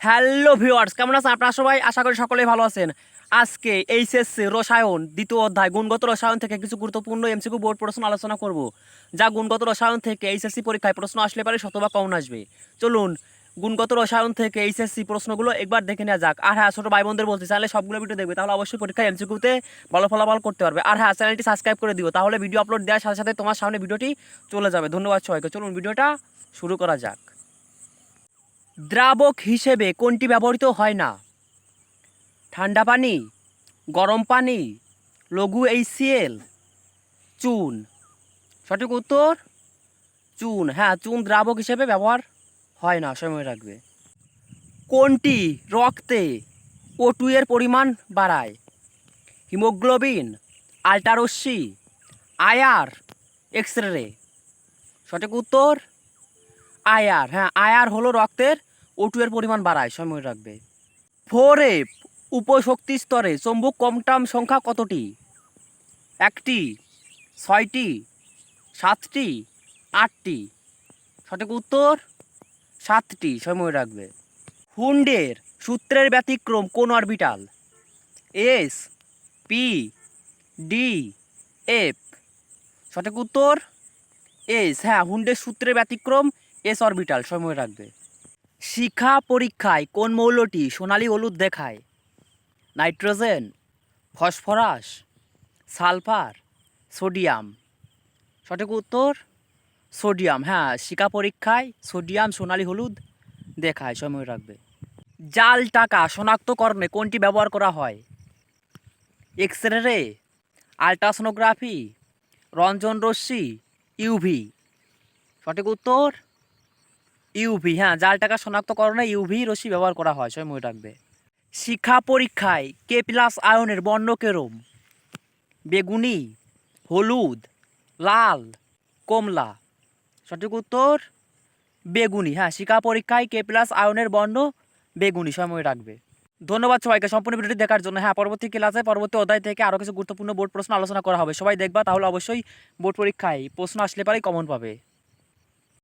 Hello viewers কেমন আছেন? আপনারা সবাই? আশা করি সকলেই ভালো আছেন। আজকে এইচএসসি রসায়ন, দ্বিতীয় অধ্যায়, গুণগত রসায়ন থেকে কিছু গুরুত্বপূর্ণ এমসিকিউ বোর্ড প্রশ্ন আলোচনা করব। যা গুণগত রসায়ন থেকে এইচএসসি পরীক্ষায় প্রশ্ন আসলে পারে শতভাগ কমন আসবে। চলুন, গুণগত রসায়ন থেকে এইচএসসি প্রশ্নগুলো একবার দেখে নেওয়া যাক। আর হ্যাঁ ছোটো ভাই বোনদের বলতে চাইলে সবগুলো ভিডিও দেখবে, তাহলে অবশ্যই পরীক্ষায় এমসিকিউতে ভালো ফলাফল করতে পারবে। আর হ্যাঁ চ্যানেলটি সাবস্ক্রাইব করে দিও, তাহলে ভিডিও আপলোড দেওয়ার সাথে সাথে তোমার সামনে ভিডিওটি চলে যাবে। ধন্যবাদ সবাইকে। চলুন ভিডিওটা শুরু করা যাক। দ্রাবক হিসেবে কোনটি ব্যবহৃত হয় না? ঠান্ডা পানি, গরম পানি, লঘু এইচসিএল চুন। সঠিক উত্তর? চুন। হ্যাঁ চুন দ্রাবক হিসেবে ব্যবহার হয় না, সময় রাখবে কোনটি রক্তে ও টু এর পরিমাণ বাড়ায়? হিমোগ্লোবিন, আল্ট্রারশ্মি আয়ার এক্স রে। সঠিক উত্তর? আয়ার হ্যাঁ আয়ার হলো রক্তের ওটু এর পরিমাণ বাড়ায়, সময় রাখবে। ফোর এফ উপশক্তি স্তরে চম্বুক কমটাম সংখ্যা কতটি? একটি, ছয়টি, সাতটি, আটটি। সঠিক উত্তর? সাতটি, সময় রাখবে। হুন্ডের সূত্রের ব্যতিক্রম কোন orbital s p d f সঠিক উত্তর? এস হ্যাঁ হুন্ডের সূত্রের ব্যতিক্রম এস অরবিটাল সময় রাখবে। শিখা পরীক্ষায় কোন মৌলটি সোনালী হলুদ দেখায়? Nitrogen, phosphorus, sulphur, sodium. সঠিক উত্তর? সোডিয়াম। হ্যাঁ শিকা পরীক্ষায় সোডিয়াম, সোনালী হলুদ দেখায়। সময় রাখবে জাল টাকা শনাক্তকরণে কোনটি ব্যবহার করা হয়? এক্স রে আলট্রাসোনোগ্রাফি রঞ্জন রশ্মি ইউভি। সঠিক উত্তর? ইউভি হ্যাঁ জাল টাকা শনাক্তকরণে ইউভি রশ্মি ব্যবহার করা হয় সময় রাখবে। শিক্ষা পরীক্ষায় কে প্লাস আয়নের বর্ণ কেরম? বেগুনি, হলুদ, লাল, কমলা। সঠিক উত্তর? বেগুনি হ্যাঁ শিক্ষা পরীক্ষায় কে প্লাস আয়নের বর্ণ বেগুনি সময় রাখবে। ধন্যবাদ সবাইকে, সম্পূর্ণ ভিডিওটি দেখার জন্য। হ্যাঁ পরবর্তী ক্লাসে, পরবর্তী অধ্যায় থেকে আরও কিছু গুরুত্বপূর্ণ বোর্ড প্রশ্ন আলোচনা করা হবে। সবাই দেখবা, তাহলে অবশ্যই বোর্ড পরীক্ষায় প্রশ্ন আসলে পারেই কমন পাবে।